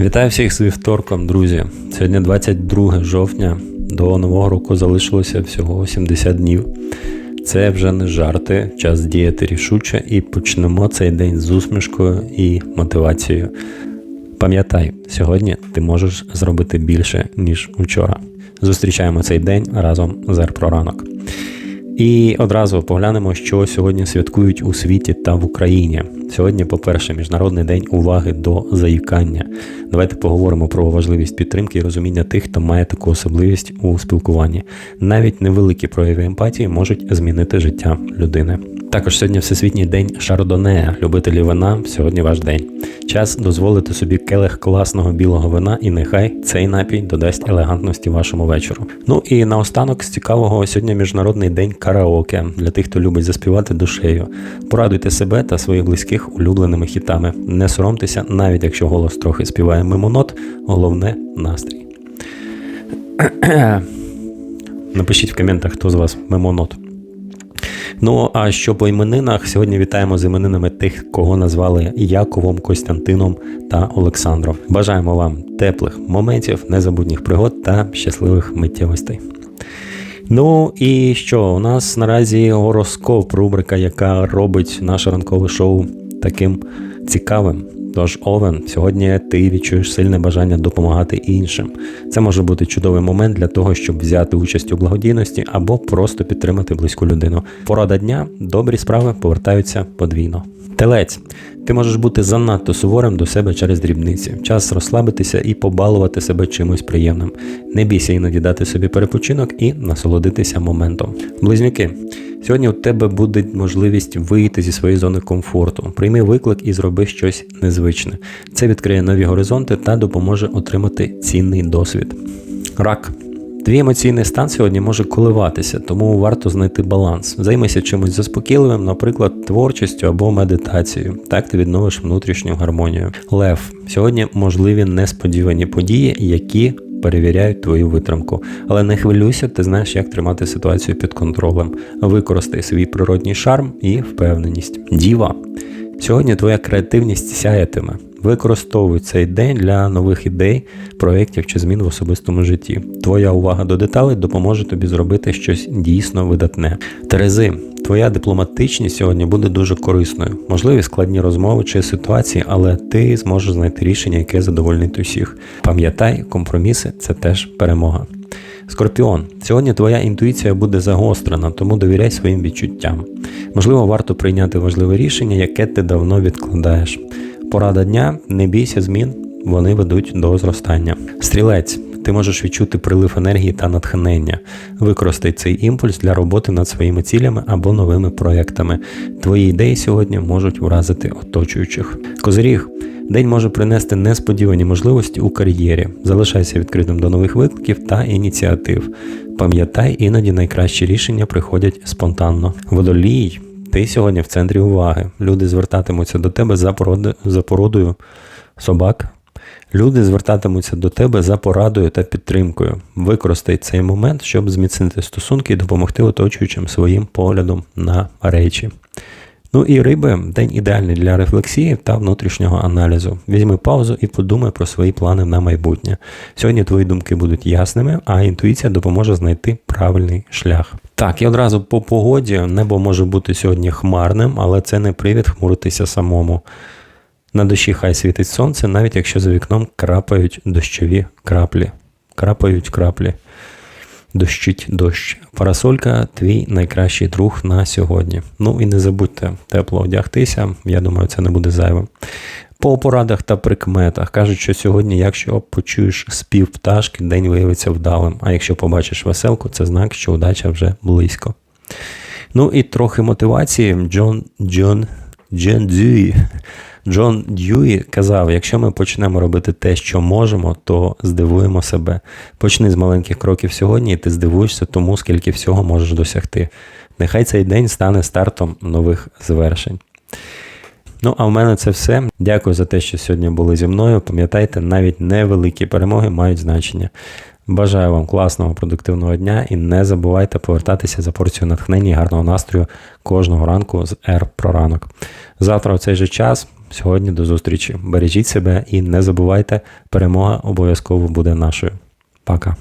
Вітаю всіх з вівторком, друзі. Сьогодні 22 жовтня. До нового року залишилося всього 70 днів. Це вже не жарти, час діяти рішуче і почнемо цей день з усмішкою і мотивацією. Пам'ятай, сьогодні ти можеш зробити більше, ніж учора. Зустрічаємо цей день разом з ранок. І одразу поглянемо, що сьогодні святкують у світі та в Україні. Сьогодні, по-перше, міжнародний день уваги до заїкання. Давайте поговоримо про важливість підтримки і розуміння тих, хто має таку особливість у спілкуванні. Навіть невеликі прояви емпатії можуть змінити життя людини. Також сьогодні Всесвітній день Шардоне, любителі вина. Сьогодні ваш день. Час дозволити собі келих класного білого вина, і нехай цей напій додасть елегантності вашому вечору. Ну і наостанок з цікавого сьогодні міжнародний день караоке для тих, хто любить заспівати душею. Порадуйте себе та своїх близьких улюбленими хітами. Не соромтеся, навіть якщо голос трохи співає мимо нот, головне настрій. Напишіть в коментах, хто з вас мимо нот. Ну а що по іменинах, сьогодні вітаємо з іменинами тих, кого назвали Яковом, Костянтином та Олександром. Бажаємо вам теплих моментів, незабутніх пригод та щасливих миттєвостей. Ну і що? У нас наразі гороскоп, рубрика, яка робить наше ранкове шоу таким цікавим. Тож, Овен, сьогодні ти відчуєш сильне бажання допомагати іншим. Це може бути чудовий момент для того, щоб взяти участь у благодійності або просто підтримати близьку людину. Порада дня, добрі справи повертаються подвійно. Телець, ти можеш бути занадто суворим до себе через дрібниці. Час розслабитися і побалувати себе чимось приємним. Не бійся іноді дати собі перепочинок і насолодитися моментом. Близнюки. Сьогодні у тебе буде можливість вийти зі своєї зони комфорту. Прийми виклик і зроби щось незвичне. Це відкриє нові горизонти та допоможе отримати цінний досвід. Рак. Твій емоційний стан сьогодні може коливатися, тому варто знайти баланс. Займайся чимось заспокійливим, наприклад, творчістю або медитацією. Так ти відновиш внутрішню гармонію. Лев. Сьогодні можливі несподівані події, які перевіряють твою витримку. Але не хвилюйся, ти знаєш, як тримати ситуацію під контролем. Використай свій природній шарм і впевненість. Діва. Сьогодні твоя креативність сяятиме. Використовуй цей день для нових ідей, проєктів чи змін в особистому житті. Твоя увага до деталей допоможе тобі зробити щось дійсно видатне. Терези, твоя дипломатичність сьогодні буде дуже корисною. Можливі складні розмови чи ситуації, але ти зможеш знайти рішення, яке задовольнить усіх. Пам'ятай, компроміси це теж перемога. Скорпіон, сьогодні твоя інтуїція буде загострена, тому довіряй своїм відчуттям. Можливо, варто прийняти важливе рішення, яке ти давно відкладаєш. Порада дня, не бійся змін, вони ведуть до зростання. Стрілець, ти можеш відчути прилив енергії та натхнення. Використай цей імпульс для роботи над своїми цілями або новими проектами. Твої ідеї сьогодні можуть вразити оточуючих. Козиріг. День може принести несподівані можливості у кар'єрі. Залишайся відкритим до нових викликів та ініціатив. Пам'ятай, іноді найкращі рішення приходять спонтанно. Водолій. Ти сьогодні в центрі уваги. Люди звертатимуться до тебе за породи, за породою собак. Люди звертатимуться до тебе за порадою та підтримкою. Використай цей момент, щоб зміцнити стосунки і допомогти оточуючим своїм поглядом на речі. Ну і риби день ідеальний для рефлексії та внутрішнього аналізу. Візьми паузу і подумай про свої плани на майбутнє. Сьогодні твої думки будуть ясними, а інтуїція допоможе знайти правильний шлях. Так, і одразу по погоді небо може бути сьогодні хмарним, але це не привід хмуритися самому. На душі хай світить сонце, навіть якщо за вікном крапають дощові краплі. Крапають краплі. Дощить дощ. Парасолька твій найкращий друг на сьогодні. Ну і не забудьте тепло одягтися, я думаю, це не буде зайвим. По порадах та прикметах кажуть, що сьогодні, якщо почуєш спів пташки, день виявиться вдалим. А якщо побачиш веселку, це знак, що удача вже близько. Ну і трохи мотивації. Джон Джон Джон Дюї. Джон Дьюї казав: якщо ми почнемо робити те, що можемо, то здивуємо себе. Почни з маленьких кроків сьогодні, і ти здивуєшся тому, скільки всього можеш досягти. Нехай цей день стане стартом нових звершень. Ну, а в мене це все. Дякую за те, що сьогодні були зі мною. Пам'ятайте, навіть невеликі перемоги мають значення. Бажаю вам класного продуктивного дня і не забувайте повертатися за порцію натхнення і гарного настрою кожного ранку з R про ранок. Завтра у цей же час. Сьогодні до зустрічі. Бережіть себе і не забувайте, перемога обов'язково буде нашою. Пока.